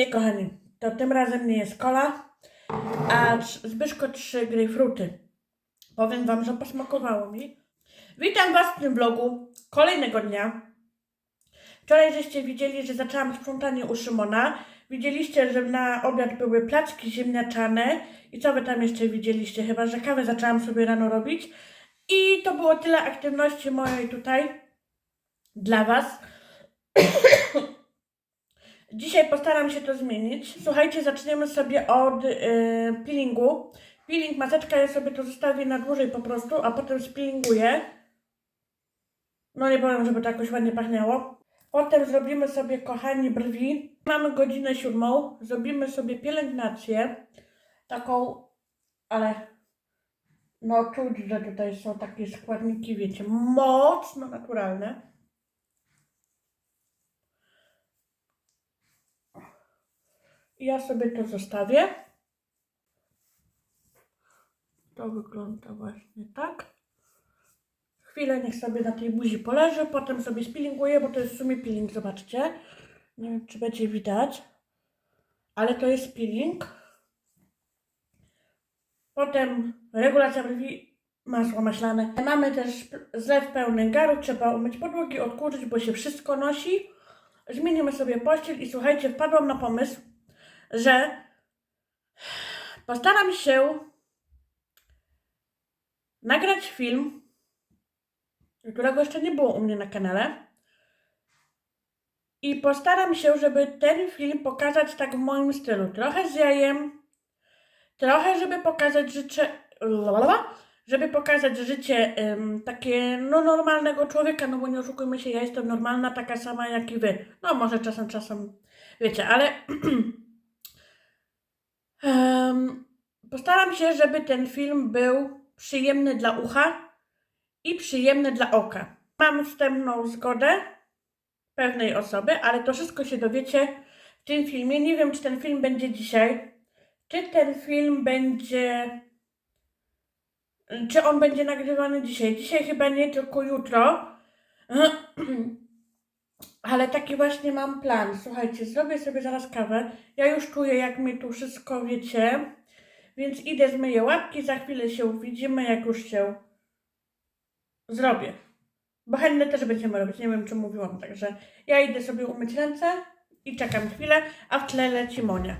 Nie, kochani. To tym razem nie jest kola, a Zbyszko trzy grejpfruty. Powiem wam, że posmakowało mi. Witam was w tym vlogu kolejnego dnia. Wczoraj żeście widzieli, że zaczęłam sprzątanie u Szymona. Widzieliście, że na obiad były placki ziemniaczane. I co wy tam jeszcze widzieliście? Chyba, że kawę zaczęłam sobie rano robić. I to było tyle aktywności mojej tutaj dla was. Dzisiaj postaram się to zmienić. Słuchajcie, zaczniemy sobie od yy, peelingu. Peeling, maseczka ja sobie to zostawię na dłużej po prostu, a potem spillinguję. No nie powiem, żeby to jakoś ładnie pachniało. Potem zrobimy sobie, kochani, brwi. Mamy godzinę siódmą. Zrobimy sobie pielęgnację. Taką, ale no czuć, że tutaj są takie składniki, wiecie, mocno naturalne. Ja sobie to zostawię. To wygląda właśnie tak. Chwilę niech sobie na tej buzi poleży, potem sobie spillinguję, bo to jest w sumie peeling, zobaczcie. Nie wiem, czy będzie widać, ale to jest peeling. Potem regulacja brwi, masło maślane. Mamy też zlew pełny garu, trzeba umyć podłogi, odkurzyć, bo się wszystko nosi. Zmienimy sobie pościel i słuchajcie, wpadłam na pomysł, że postaram się nagrać film, którego jeszcze nie było u mnie na kanale. I postaram się, żeby ten film pokazać tak w moim stylu. Trochę z jajem, trochę, żeby pokazać życie, żeby pokazać życie em, takie no, normalnego człowieka, no bo nie oszukujmy się, ja jestem normalna, taka sama jak i wy. No może czasem, czasem, wiecie, ale Em, postaram się, żeby ten film był przyjemny dla ucha i przyjemny dla oka. Mam wstępną zgodę pewnej osoby, ale to wszystko się dowiecie w tym filmie. Nie wiem, czy ten film będzie dzisiaj, czy ten film będzie. Czy on będzie nagrywany dzisiaj? Dzisiaj chyba nie, tylko jutro. Ale taki właśnie mam plan. Słuchajcie, zrobię sobie zaraz kawę. Ja już czuję, jak mi tu wszystko wiecie. Więc idę, zmyję łapki, za chwilę się widzimy, jak już się zrobię. Bo chętne też będziemy robić, nie wiem czy mówiłam, także ja idę sobie umyć ręce i czekam chwilę, a w tle leci Monia.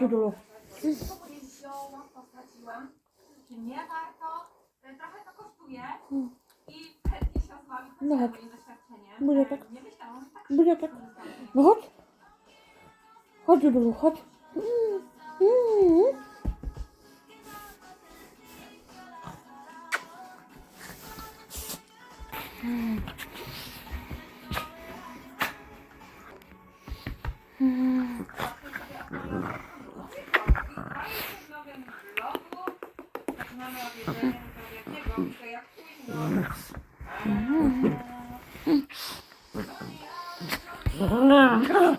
Chodź Dulu. Wszystko je wzięłam, postraciłam. Czy nie warto? Trochę to kosztuje i chętnie się z No chodź. Nie myślałam, że tak Będzie tak. No chodź. Chodź Dulu, chodź. Mm, Mm-hmm.